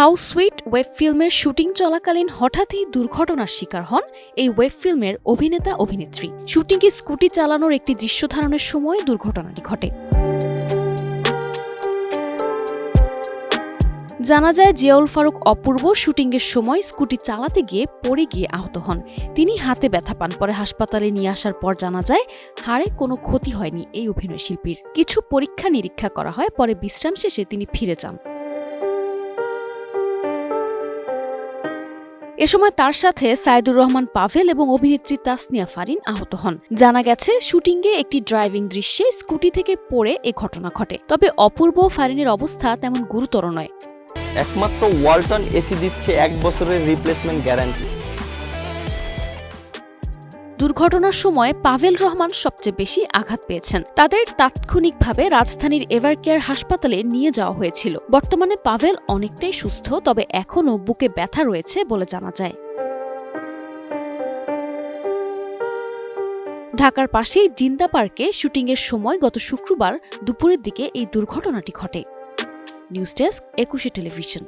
House sweet web ফিল্মের shooting চলাকালীন হঠাৎই দুর্ঘটনার শিকার হন এই ওয়েব ফিল্মের অভিনেতা অভিনেত্রী। শুটিংয়ে স্কুটি চালানোর একটি দৃশ্য ধারণের সময় দুর্ঘটনাটি ঘটে? জানা যায়, জিয়াউল ফারুক অপূর্ব শুটিংয়ের সময় স্কুটি চালাতে গিয়ে পড়ে গিয়ে আহত হন। তিনি হাতে ব্যথা পান, পরে হাসপাতালে নিয়ে আসার পর জানা যায়, হাড়ে কোনো ক্ষতি হয়নি এই অভিনয় শিল্পীর কিছু পরীক্ষা নিরীক্ষা করা হয়, পরে বিশ্রাম শেষে তিনি ফিরে যান। এ সময় তার সাথে সাইদুর রহমান পাভেল এবং অভিনেত্রী তাসনিয়া ফারিন আহত হন। জানা গেছে, শুটিংয়ে একটি ড্রাইভিং দৃশ্যে স্কুটি থেকে পড়ে এ ঘটনা ঘটে। তবে অপূর্ব ফারিনের অবস্থা তেমন গুরুতর নয়। একমাত্র ওয়ালটন এসি দিচ্ছে এক বছরের রিপ্লেসমেন্ট গ্যারান্টি দুর্ঘটনার সময় পাভেল রহমান সবচেয়ে বেশি আঘাত পেয়েছেন। তাদের তাৎক্ষণিকভাবে রাজধানীর এভারকেয়ার হাসপাতালে নিয়ে যাওয়া হয়েছিল। বর্তমানে পাভেল অনেকটাই সুস্থ, তবে এখনও বুকে ব্যথা রয়েছে বলে জানা যায়। ঢাকার পাশেই জিন্দা পার্কে শুটিংয়ের সময় গত শুক্রবার দুপুরের দিকে এই দুর্ঘটনাটি ঘটে। News desk Ekushey television.